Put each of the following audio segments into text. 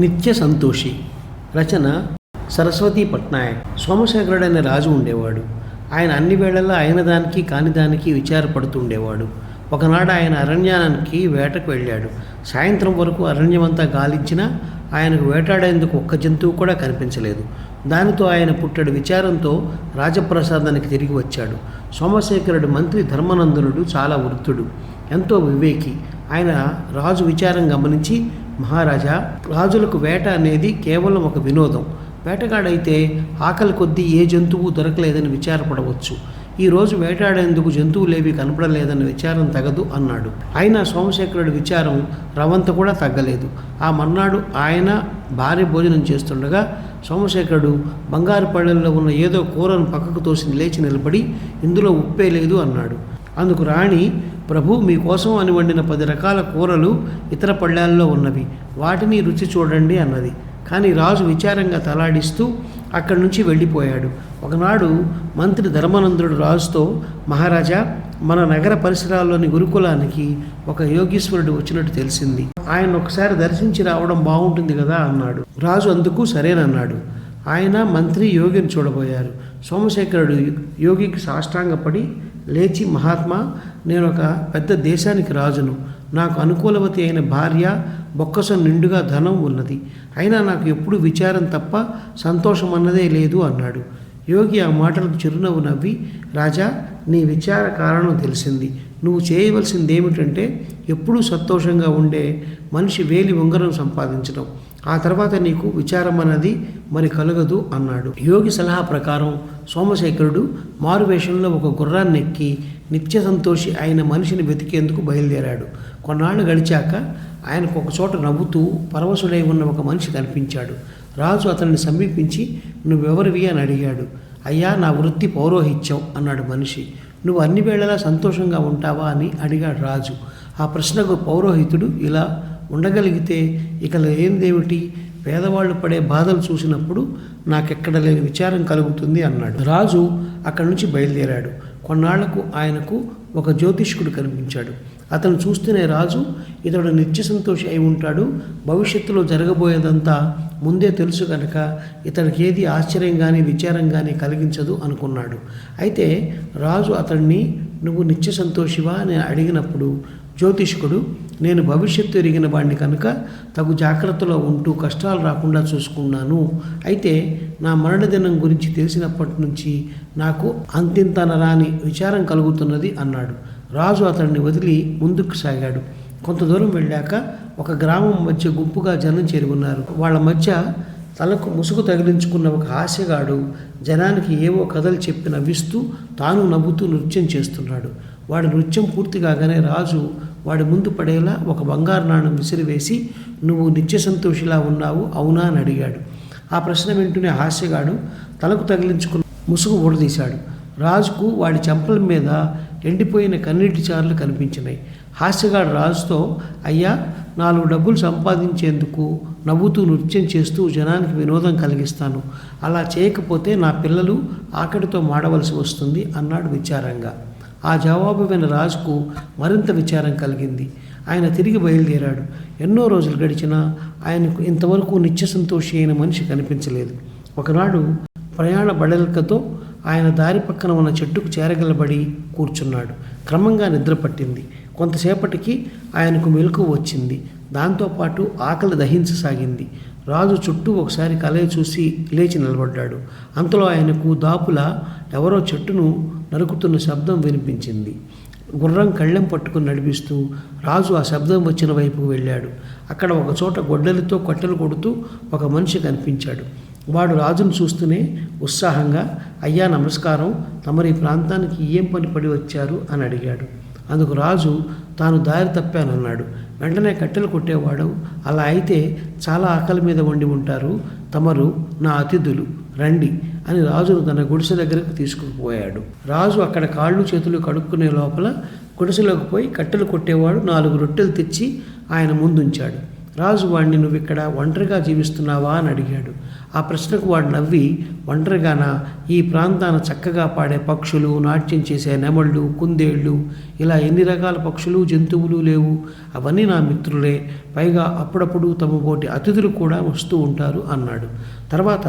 నిత్య సంతోషి. రచన సరస్వతి పట్నాయక్. సోమశేఖరుడు అనే రాజు ఉండేవాడు. ఆయన అన్ని వేళల్లో అయిన దానికి కాని దానికి విచారపడుతుండేవాడు ఒకనాడు ఆయన అరణ్యానికి వేటకు వెళ్ళాడు. సాయంత్రం వరకు అరణ్యమంతా గాలించినా ఆయనకు వేటాడేందుకు ఒక్క జంతువు కూడా కనిపించలేదు. దానితో ఆయన పుట్టడు. విచారంతో రాజప్రసాదానికి తిరిగి వచ్చాడు. సోమశేఖరుడు మంత్రి ధర్మనందనుడు చాలా వృద్ధుడు. ఎంతో వివేకి. ఆయన రాజు విచారం గమనించి మహారాజా రాజులకు వేట అనేది కేవలం ఒక వినోదం. వేటగాడైతే ఆకలి కొద్దీ ఏ జంతువు దొరకలేదని విచారపడవచ్చు. ఈరోజు వేటాడేందుకు జంతువులేవి కనపడలేదన్న విచారం తగదు అన్నాడు. అయినా సోమశేఖరుడి విచారం రవంత కూడా తగ్గలేదు. ఆ మర్నాడు ఆయన భార్య భోజనం చేస్తుండగా సోమశేఖరుడు బంగారు పళ్ళల్లో ఉన్న ఏదో కూరను పక్కకు తోసి లేచి నిలబడి ఇందులో ఉప్పే లేదు అన్నాడు. అందుకు రాణి ప్రభు మీకోసం అని వండిన పది రకాల కూరలు ఇతర పళ్ళాల్లో ఉన్నవి. వాటిని రుచి చూడండి అన్నది. కానీ రాజు విచారంగా తలాడిస్తూ అక్కడి నుంచి వెళ్ళిపోయాడు. ఒకనాడు మంత్రి ధర్మానందుడు రాజుతో మహారాజా మన నగర పరిసరాల్లోని గురుకులానికి ఒక యోగీశ్వరుడు వచ్చినట్టు తెలిసింది. ఆయన ఒకసారి దర్శించి రావడం బాగుంటుంది కదా అన్నాడు. రాజు అందుకు సరేనన్నాడు. ఆయన మంత్రి యోగిని చూడబోయారు. సోమశేఖరుడు యోగికి సాష్టాంగపడి లేచి మహాత్మా నేను ఒక పెద్ద దేశానికి రాజును. నాకు అనుకూలవతి అయిన భార్య బొక్కసం నిండుగా ధనం ఉన్నది. అయినా నాకు ఎప్పుడు విచారం తప్ప సంతోషం అన్నదే లేదు అన్నాడు. యోగి ఆ మాటలకు చిరునవ్వు నవ్వి రాజా నీ విచార కారణం తెలిసింది. నువ్వు చేయవలసింది ఏమిటంటే ఎప్పుడూ సంతోషంగా ఉండే మనిషి వేలి ఉంగరం సంపాదించడం. ఆ తర్వాత నీకు విచారం అన్నది మరి కలగదు అన్నాడు. యోగి సలహా ప్రకారం సోమశేఖరుడు మారువేషంలో ఒక గుర్రాన్ని ఎక్కి నిత్య సంతోషి ఆయన మనిషిని వెతికేందుకు బయలుదేరాడు. కొన్నాళ్ళు గడిచాక ఆయనకు ఒక చోట నవ్వుతూ పరవశుడై ఉన్న ఒక మనిషి కనిపించాడు. రాజు అతన్ని సమీపించి నువ్వెవరివి? అని అడిగాడు. అయ్యా నా వృత్తి పౌరోహిత్యం అన్నాడు మనిషి. నువ్వు అన్ని వేళలా సంతోషంగా ఉంటావా? అని అడిగాడు రాజు. ఆ ప్రశ్నకు పౌరోహితుడు ఇలా ఉండగలిగితే ఇక ఏందేమిటి పేదవాళ్ళు పడే బాధలు చూసినప్పుడు నాకెక్కడ లేని విచారం కలుగుతుంది అన్నాడు. రాజు అక్కడి నుంచి బయలుదేరాడు. కొన్నాళ్ళకు ఆయనకు ఒక జ్యోతిష్కుడు కనిపించాడు. అతను చూస్తూనే రాజు ఇతడు నిత్య సంతోషి అయి ఉంటాడు. భవిష్యత్తులో జరగబోయేదంతా ముందే తెలుసు కనుక ఇతడికి ఏది ఆశ్చర్యం కానీ విచారం కానీ కలిగించదు అనుకున్నాడు. అయితే రాజు అతన్ని నువ్వు నిత్య సంతోషివా? అని అడిగినప్పుడు జ్యోతిష్కుడు నేను భవిష్యత్తు ఎరిగిన వాడిని కనుక తగు జాగ్రత్తలో ఉంటూ కష్టాలు రాకుండా చూసుకున్నాను. అయితే నా మరణదినం గురించి తెలిసినప్పటి నుంచి నాకు అంతింతన రాని విచారం కలుగుతున్నది అన్నాడు. రాజు అతన్ని వదిలి ముందుకు సాగాడు. కొంత దూరం వెళ్ళాక ఒక గ్రామం మధ్య గుంపుగా జనం చేరుకున్నారు. వాళ్ళ మధ్య తలకు ముసుగు తగిలించుకున్న ఒక హాస్యగాడు జనానికి ఏవో కథలు చెప్పి నవ్విస్తూ తాను నవ్వుతూ నృత్యం చేస్తున్నాడు. వాడి నృత్యం పూర్తి కాగానే రాజు వాడి ముందు పడేలా ఒక బంగారు నాణం విసిరివేసి నువ్వు నిత్య సంతోషిలా ఉన్నావు అవునా? అని అడిగాడు. ఆ ప్రశ్న వింటూనే హాస్యగాడు తలకు తగిలించుకున్న ముసుగు ఊడదీశాడు. రాజుకు వాడి చెంపల మీద ఎండిపోయిన కన్నీటి చారులు కనిపించినాయి. హాస్యగాడు రాజుతో అయ్యా నాలుగు డబ్బులు సంపాదించేందుకు నవ్వుతూ నృత్యం చేస్తూ జనానికి వినోదం కలిగిస్తాను. అలా చేయకపోతే నా పిల్లలు ఆకలితో మాడవలసి వస్తుంది అన్నాడు విచారంగా. ఆ జవాబు విన రాజుకు మరింత విచారం కలిగింది. ఆయన తిరిగి బయలుదేరాడు. ఎన్నో రోజులు గడిచినా ఆయనకు ఇంతవరకు నిత్య సంతోషి అయిన మనిషి కనిపించలేదు. ఒకనాడు ప్రయాణ బడలికతో ఆయన దారి పక్కన ఉన్న చెట్టుకు చేరగలబడి కూర్చున్నాడు. క్రమంగా నిద్ర పట్టింది. కొంతసేపటికి ఆయనకు మెలకు వచ్చింది. దాంతోపాటు ఆకలి దహించసాగింది. రాజు చుట్టూ ఒకసారి కలయి చూసి లేచి నిలబడ్డాడు. అంతలో ఆయనకు దాపుల ఎవరో చెట్టును నరుకుతున్న శబ్దం వినిపించింది. గుర్రం కళ్ళెం పట్టుకుని నడిపిస్తూ రాజు ఆ శబ్దం వచ్చిన వైపుకు వెళ్ళాడు. అక్కడ ఒక చోట గొడ్డలితో కట్టెలు కొడుతూ ఒక మనిషి కనిపించాడు. వాడు రాజును చూస్తూనే ఉత్సాహంగా అయ్యా నమస్కారం. తమరి ప్రాంతానికి ఏం పని పడి వచ్చారు? అని అడిగాడు. అందుకు రాజు తాను దారి తప్పానన్నాడు వెంటనే కట్టెలు కొట్టేవాడు. అలా అయితే చాలా ఆకలి మీద వండి ఉంటారు. తమరు నా అతిథులు. రండి అని రాజును తన గుడిసె దగ్గరకు తీసుకుపోయాడు. రాజు అక్కడ కాళ్ళు చేతులు కడుక్కునే లోపల గుడిసెలోకి పోయి కట్టెలు కొట్టేవాడు. నాలుగు రొట్టెలు తెచ్చి ఆయన ముందుంచాడు. రాజు వాడిని నువ్వు ఇక్కడ ఒంటరిగా జీవిస్తున్నావా అని అడిగాడు. ఆ ప్రశ్నకు వాడు నవ్వి ఒంటరిగానా? ఈ ప్రాంతాన చక్కగా పాడే పక్షులు నాట్యం చేసే నెమళ్ళు కుందేళ్ళు ఇలా ఎన్ని రకాల పక్షులు జంతువులు లేవు? అవన్నీ నా మిత్రులే. పైగా అప్పుడప్పుడు తమ పోటీ అతిథులు కూడా వస్తూ ఉంటారు అన్నాడు. తర్వాత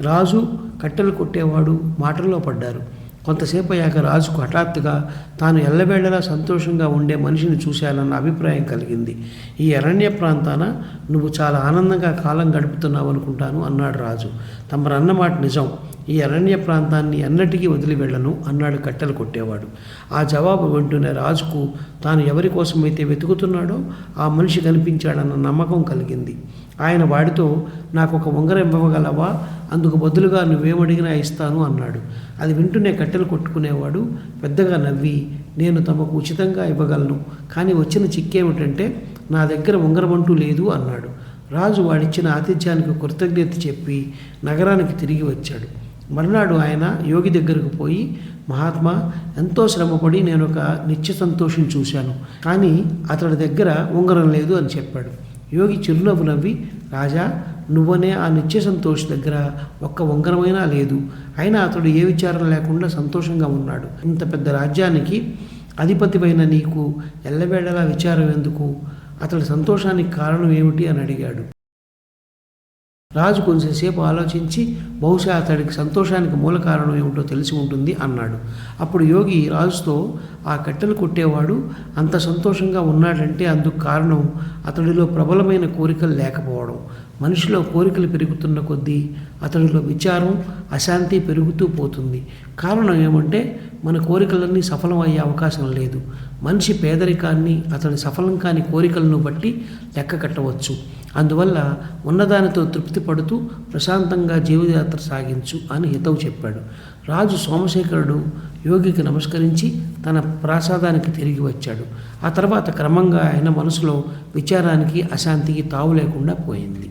రాజు కట్టెలు కొట్టేవాడు మాటల్లో పడ్డారు. కొంతసేపు అయ్యాక రాజుకు హఠాత్తుగా తాను ఎల్లవేళలా సంతోషంగా ఉండే మనిషిని చూశానన్న అభిప్రాయం కలిగింది. ఈ అరణ్య ప్రాంతాన నువ్వు చాలా ఆనందంగా కాలం గడుపుతున్నావు అనుకుంటాను అన్నాడు రాజు. తమరన్నమాట నిజం. ఈ అరణ్య ప్రాంతాన్ని ఎన్నటికీ వదిలి వెళ్ళను అన్నాడు కట్టెలు కొట్టేవాడు. ఆ జవాబు వింటూనే రాజుకు తాను ఎవరి కోసమైతే వెతుకుతున్నాడో ఆ మనిషి కనిపించాడన్న నమ్మకం కలిగింది. ఆయన వాడితో నాకు ఒక ఉంగరం ఇవ్వగలవా? అందుకు బదులుగా నువ్వేమడిగినా ఇస్తాను అన్నాడు. అది వింటూనే కట్టెలు కొట్టుకునేవాడు పెద్దగా నవ్వి నేను తమకు ఉచితంగా ఇవ్వగలను కానీ వచ్చిన చిక్కేమిటంటే నా దగ్గర ఉంగరం అంటూ లేదు అన్నాడు. రాజు వాడిచ్చిన ఆతిథ్యానికి కృతజ్ఞత చెప్పి నగరానికి తిరిగి వచ్చాడు. మర్నాడు ఆయన యోగి దగ్గరకు పోయి మహాత్మా ఎంతో శ్రమపడి నేను ఒక నిత్య సంతోషం చూశాను. కానీ అతడి దగ్గర ఉంగరం లేదు అని చెప్పాడు. యోగి చిరునవ్వు నవ్వి రాజా నువ్వనే ఆ నిత్య సంతోష్ దగ్గర ఒక్క ఉంగరమైనా లేదు. అయినా అతడు ఏ విచారం లేకుండా సంతోషంగా ఉన్నాడు. ఇంత పెద్ద రాజ్యానికి అధిపతిపైన నీకు ఎల్లవేళలా విచారం ఎందుకు? అతడి సంతోషానికి కారణం ఏమిటి? అని అడిగాడు. రాజు కొంచెంసేపు ఆలోచించి బహుశా అతడికి సంతోషానికి మూల కారణం ఏమిటో తెలిసి ఉంటుంది అన్నాడు. అప్పుడు యోగి రాజుతో ఆ కట్టెలు కొట్టేవాడు అంత సంతోషంగా ఉన్నాడంటే అందుకు కారణం అతడిలో ప్రబలమైన కోరికలు లేకపోవడం. మనిషిలో కోరికలు పెరుగుతున్న కొద్దీ అతడిలో విచారం అశాంతి పెరుగుతూ పోతుంది. కారణం ఏమంటే మన కోరికలన్నీ సఫలం అయ్యే అవకాశం లేదు. మనిషి పేదరికాన్ని అతని సఫలం కాని కోరికలను బట్టి లెక్క కట్టవచ్చు. అందువల్ల ఉన్నదానితో తృప్తి పడుతూ ప్రశాంతంగా జీవయాత్ర సాగించు అని హితవు చెప్పాడు. రాజు సోమశేఖరుడు యోగికి నమస్కరించి తన ప్రాసాదానికి తిరిగి వచ్చాడు. ఆ తర్వాత క్రమంగా ఆయన మనసులో విచారానికి అశాంతికి తావు లేకుండా పోయింది.